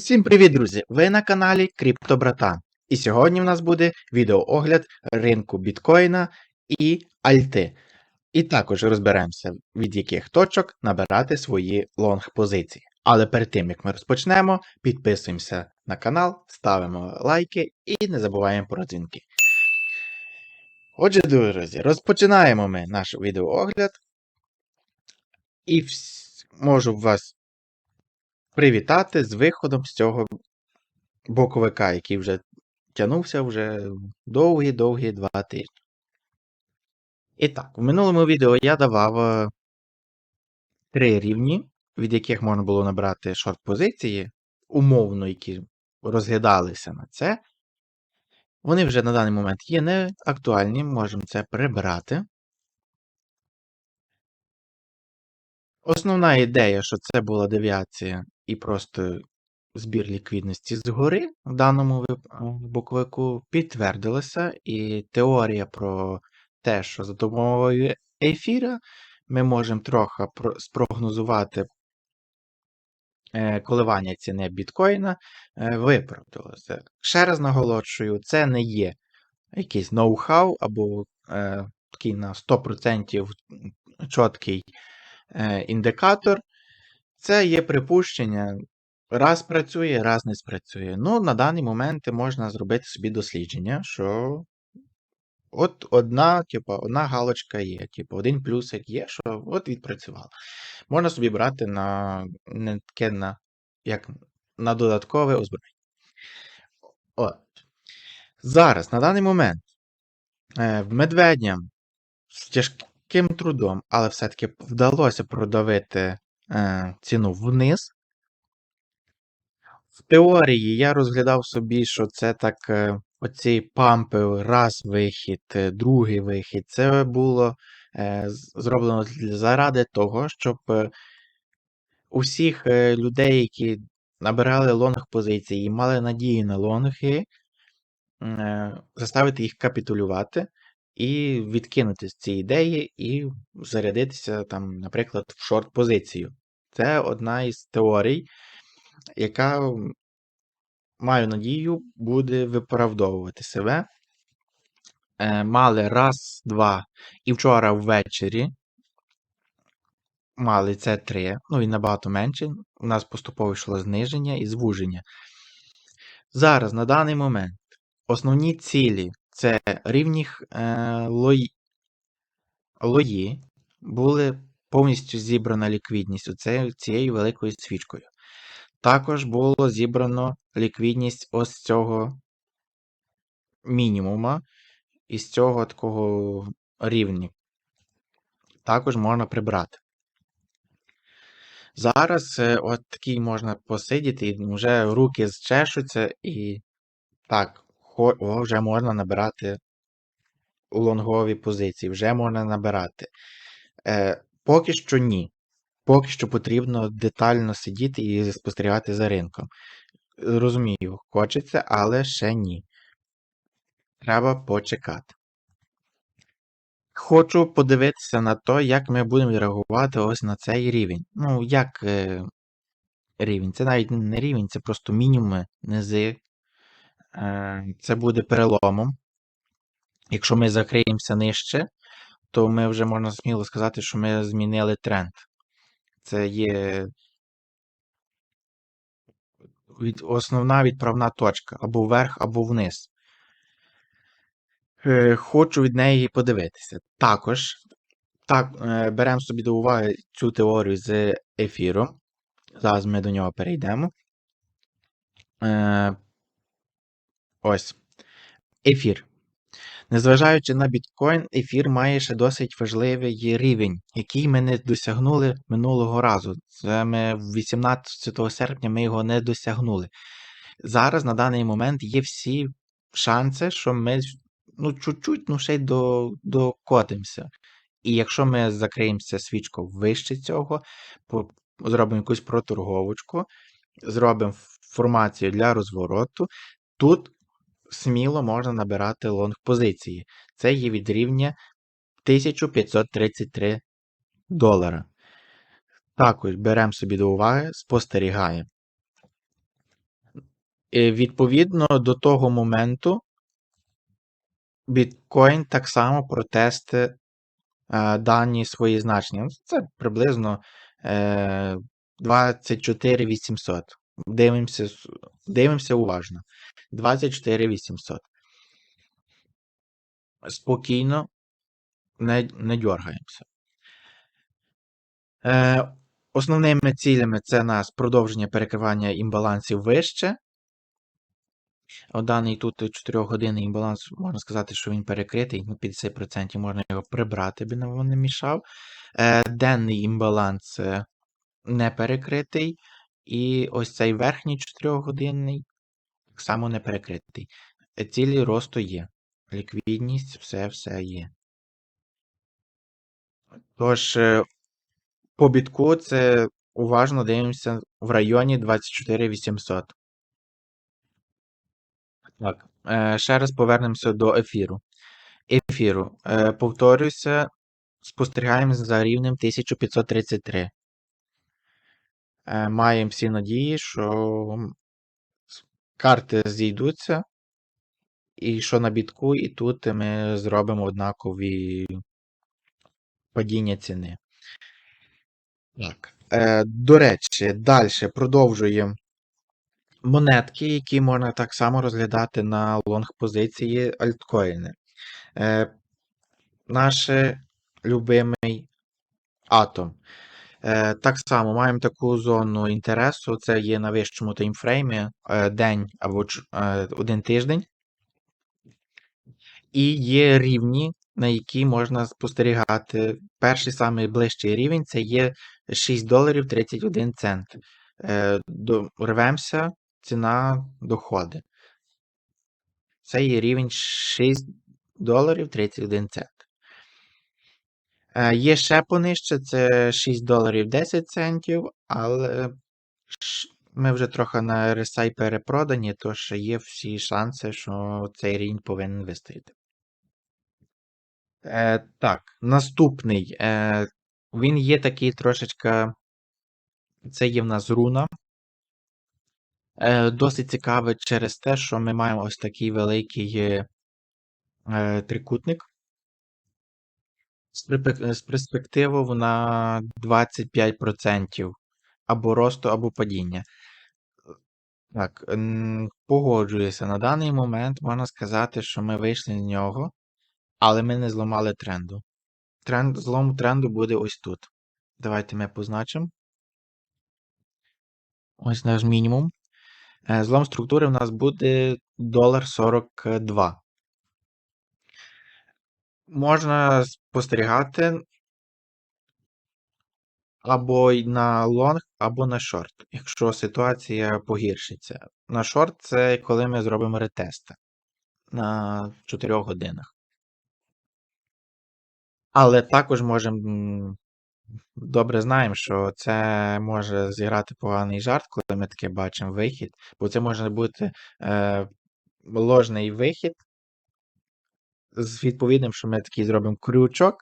Усім привіт, друзі! Ви на каналі Криптобратан. І сьогодні в нас буде відеоогляд ринку біткоїна і альти. І також розберемося, від яких точок набирати свої лонг-позиції. Але перед тим як ми розпочнемо, підписуємося на канал, ставимо лайки і не забуваємо про дзвінки. Отже, друзі, розпочинаємо ми наш відеоогляд. І вс... можу вас привітати з виходом з цього боковика, який вже тягнувся вже довгі-довгі два тижні. І так, в минулому відео я давав е, три рівні, від яких можна було набрати шорт-позиції, умовно, які розглядалися на це. Вони вже на даний момент є не актуальні, можемо це прибрати. Основна ідея, що це була девіація і просто збір ліквідності згори в даному боковику підтвердилася, і теорія про те, що за допомогою ефіра ми можемо трохи спрогнозувати е, коливання ціни біткоїна, е, виправдалося. Ще раз наголошую, це не є якийсь ноу-хау або е, такий на 100% чіткий е, індикатор. Це є припущення. Раз працює, раз не спрацює. Ну, на даний момент можна зробити собі дослідження, що от одна, типу, одна галочка є, типу, один плюсик є, що от відпрацювало. Можна собі брати на не таке на, як на додаткове озброєння. От. Зараз, на даний момент, е, в медведням з трудом, але все-таки вдалося продавити е, ціну вниз. В теорії я розглядав собі, що це так, е, оці пампи, раз вихід, е, другий вихід, це було е, зроблено заради того, щоб усіх людей, які набирали лонг позиції і мали надію на лонги, заставити їх капітулювати і відкинути з цієї ідеї, і зарядитися, там, наприклад, в шорт-позицію. Це одна із теорій, яка, маю надію, буде виправдовувати себе. Е, Мали раз, два, і вчора ввечері мали це три, ну і набагато менше. У нас поступово йшло зниження і звуження. Зараз, на даний момент, основні цілі це рівні е, лої, лої були повністю зібрана ліквідність оце, цією великою свічкою. Також було зібрано ліквідність ось цього мінімума із цього такого рівня. Також можна прибрати. Зараз е, от такий можна посидіти, і вже руки зчешуться, і так, о, вже можна набирати лонгові позиції, вже можна набирати. Е, Поки що ні. Поки що потрібно детально сидіти і спостерігати за ринком. Розумію, хочеться, але ще ні. Треба почекати. Хочу подивитися на те, як ми будемо реагувати ось на цей рівень. Ну, як е, рівень? Це навіть не рівень, це просто мінімуми, низи. Е, Це буде переломом. Якщо ми закриємося нижче, то ми вже можна сміло сказати, що ми змінили тренд. Це є від, основна відправна точка або вверх, або вниз. Е, Хочу від неї подивитися. Також так, е, беремо собі до уваги цю теорію з ефіром. Зараз ми до нього перейдемо. Ось. Ефір. Незважаючи на біткоін, ефір має ще досить важливий рівень, який ми не досягнули минулого разу. Це ми 18 серпня ми його не досягнули. Зараз на даний момент є всі шанси, що ми ну, чуть-чуть ну, ще й до, докотимося. І якщо ми закриємося свічку вище цього, зробимо якусь проторговочку, зробимо формацію для розвороту, тут сміло можна набирати лонг позиції. Це є від рівня 1533 долара. Також беремо собі до уваги, спостерігаємо. І відповідно до того моменту біткоін так само протести е, дані свої значення. Ну, Це приблизно е, 24 800. Дивимося, дивимося уважно. 24 800. Спокійно, не, не дергаємося. Е, основними цілями це у нас продовження перекривання імбалансів вище. Даний тут 4-годинний імбаланс, можна сказати, що він перекритий, ну 50% можна його прибрати, би нам не мішав. Е, денний імбаланс е, не перекритий. І ось цей верхній 4-годинний так само не перекритий. Е, Цілі росту є. Ліквідність, все, все є. Тож, е, по бітку це уважно дивимося в районі 24 800. Так, е, ще раз повернемося до ефіру. Ефіру. Повторюся, спостерігаємо за рівнем 1533. Е, маємо всі надії, що карти зійдуться, і що на бітку, і тут ми зробимо однакові падіння ціни. Так. Е, до речі, далі продовжуємо монетки, які можна так само розглядати на лонг позиції альткоїни. Е, наш любимий атом. Е, так само маємо таку зону інтересу. Це є на вищому таймфреймі е, день або е, один тиждень. І є рівні, на які можна спостерігати. Перший самий ближчий рівень це є 6 доларів 31 цент. Рвемося, ціна доходить. Це є рівень 6 доларів 31 цент. Е, є ще понижче, це 6 доларів 10 центів, але ми вже трохи на RSI перепродані, тож є всі шанси, що цей рівень повинен вистояти. Е, так, наступний. Е, він є такий трошечка. Це є в нас руна. Е, досить цікавий через те, що ми маємо ось такий великий е, трикутник. З перспективою на 25% або росту, або падіння. Так, погоджуюся. На даний момент можна сказати, що ми вийшли з нього, але ми не зламали тренду. Тренд, злом тренду буде ось тут. Давайте ми позначимо. Ось наш мінімум. Е, Злом структури в нас буде долар 42. Можна спостерігати або на лонг, або на шорт, якщо ситуація погіршиться. На шорт це коли ми зробимо ретести на 4 годинах. Але також можемо добре знаємо, що це може зіграти поганий жарт, коли ми таке бачимо вихід, бо це може бути е, ложний вихід з відповідним, що ми такий зробимо крючок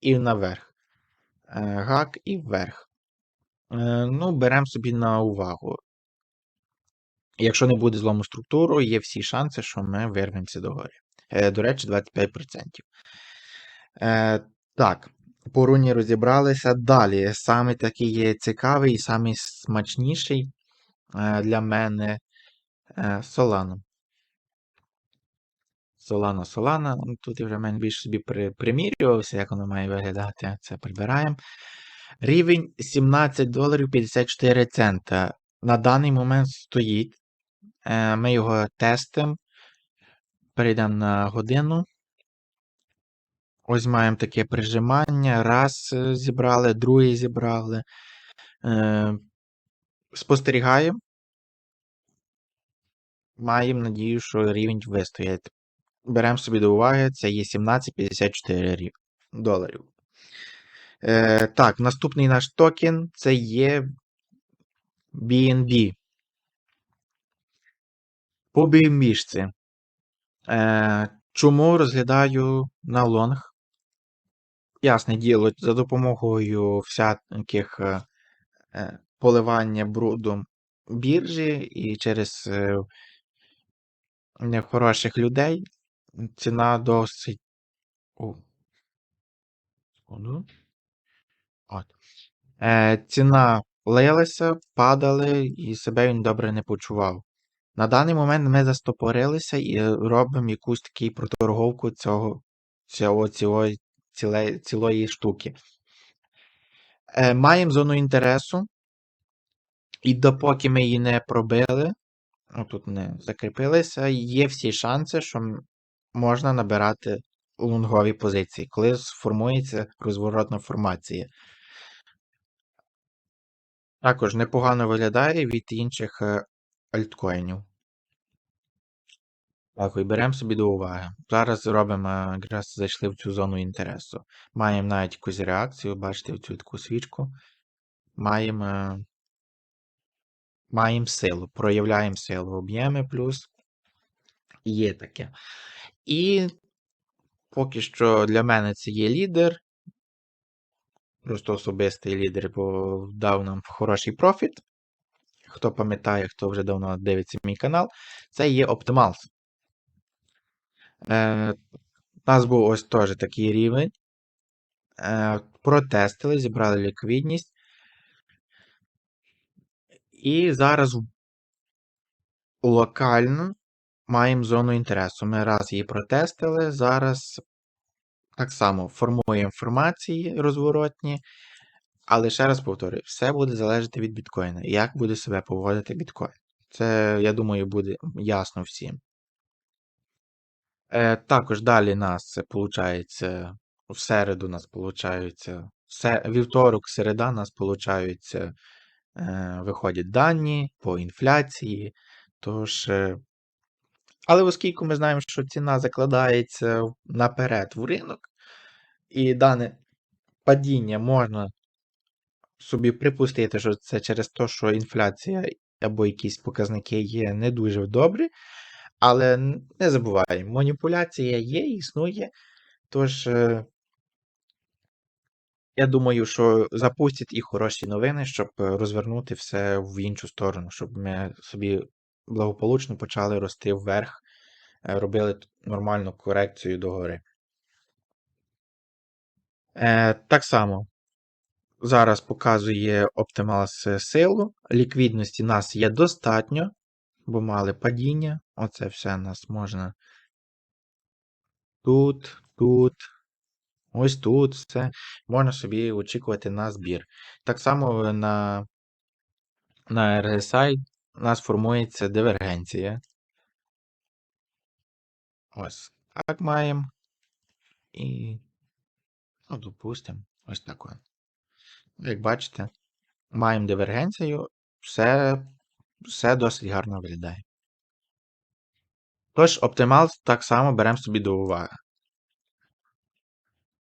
і наверх. Е, гак і вверх. Е, ну, беремо собі на увагу. Якщо не буде злому структуру, є всі шанси, що ми вирвемося догори. Е, до речі, 25%. Е, так, по руні розібралися. Далі. Саме такий є цікавий і самий смачніший для мене е, Solana. Solana. Ну, Тут я вже менш більш собі примірювався, як воно має виглядати. Це прибираємо. Рівень 17 доларів 54 цента. На даний момент стоїть. Е, Ми його тестимо. Перейдемо на годину. Ось маємо таке прижимання. Раз е, зібрали, другий зібрали. Е, Спостерігаємо. Маємо надію, що рівень вистоять. Беремо собі до уваги, це є 17,54 доларів. Е, так, наступний наш токен це є BNB. По BNB. Е, чому розглядаю на лонг? Ясне діло, за допомогою всяких е, е, поливання брудом біржі і через е, нехороших людей. Ціна досить. О. Секунду. От. Е, ціна лилася, падали, і себе він добре не почував. На даний момент ми застопорилися і робимо якусь таку проторговку цього, цього, цього ціле, цілої штуки. Е, маємо зону інтересу, і допоки ми її не пробили, ну, тут не закріпилися, є всі шанси, що можна набирати лонгові позиції, коли сформується розворотна формація. Також непогано виглядає від інших е, альткоїнів. Так, і беремо собі до уваги. Зараз робимо, е, якраз зайшли в цю зону інтересу. Маємо навіть якусь реакцію, бачите, цю таку свічку. Маємо, е, маємо силу, проявляємо силу, об'єми плюс. Є таке. І поки що для мене це є лідер. Просто особистий лідер, бо дав нам хороший профіт. Хто пам'ятає, хто вже давно дивиться мій канал, це є Optimals. Е, у нас був ось теж такий рівень. Е, протестили, зібрали ліквідність. І зараз локально маємо зону інтересу. Ми раз її протестили, зараз так само формуємо формації розворотні. Але ще раз повторюю, все буде залежати від біткоїна. Як буде себе поводити біткоін. Це, я думаю, буде ясно всім. Е, також далі нас виходить, в середу нас виходить, вівторок, середа нас виходить, е, виходять дані по інфляції. Тож, е, але оскільки ми знаємо, що ціна закладається наперед в ринок, і дане падіння можна собі припустити, що це через те, що інфляція або якісь показники є не дуже добрі. Але не забуваємо, маніпуляція є, існує. Тож, е, я думаю, що запустять і хороші новини, щоб розвернути все в іншу сторону, щоб ми собі благополучно почали рости вверх, е, робили нормальну корекцію догори. Е, Так само. Зараз показує Optimals силу. Ліквідності нас є достатньо, бо мали падіння. Оце все нас можна. Тут, тут, ось тут все. Можна собі очікувати на збір. Так само на на RSI у нас формується дивергенція. Ось так маємо. І, ну, допустимо, ось таке. Як бачите, маємо дивергенцію, все, все досить гарно виглядає. Тож, Optimal так само беремо собі до уваги.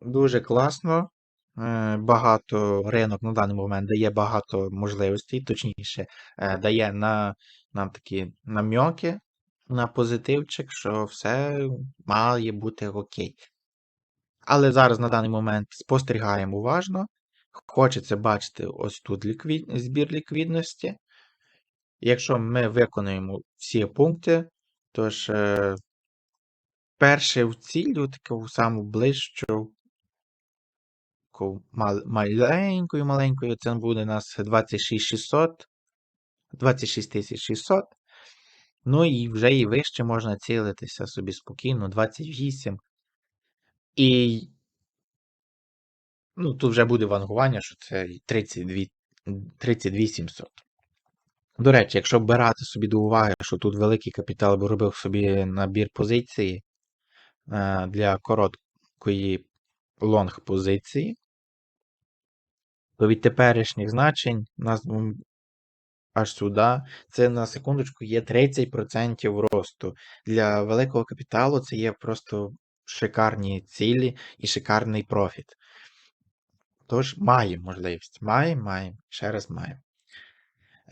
Дуже класно. Е, багато ринок на даний момент дає багато можливостей, точніше, е, дає на, нам такі намьоки на позитивчик, що все має бути окей. Але зараз на даний момент спостерігаємо уважно. Хочеться бачити ось тут ліквід... збір ліквідності. Якщо ми виконуємо всі пункти, тож е, перше в цілю, таку саму ближчу, маленькою маленькою, це буде у нас 26600, 26600. Ну і вже і вище можна цілитися собі спокійно, 28. І ну, тут вже буде вангування, що це 32 32700. До речі, якщо брати собі до уваги, що тут великий капітал бо робив собі набір позиції е, для короткої лонг позиції, то від теперішніх значень нас аж сюди, це на секундочку є 30% росту. Для великого капіталу це є просто шикарні цілі і шикарний профіт. Тож маємо можливість. Маємо, маємо, ще раз маємо.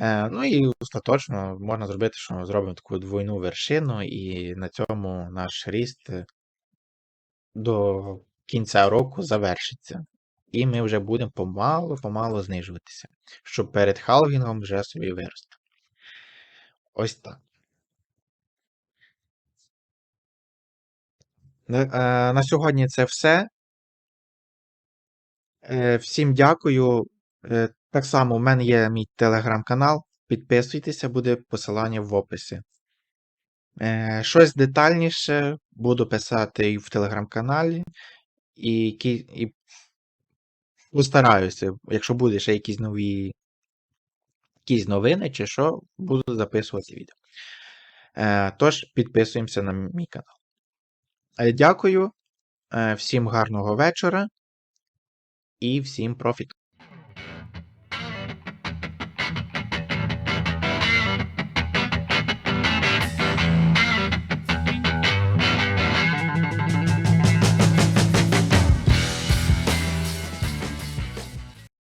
Е, Ну і остаточно можна зробити, що ми зробимо таку двойну вершину, і на цьому наш ріст до кінця року завершиться. І ми вже будемо помалу-помалу знижуватися, щоб перед халвінгом вже собі вирости. Ось так. На, е, сьогодні це все. Е, всім дякую. Е, так само в мене є мій телеграм-канал. Підписуйтеся, буде посилання в описі. Щось детальніше буду писати і в телеграм-каналі, і, і постараюся, якщо буде ще якісь нові якісь новини чи що, буду записувати відео. Е, тож підписуємося на мій канал. Е, дякую, е, всім гарного вечора і всім профіту.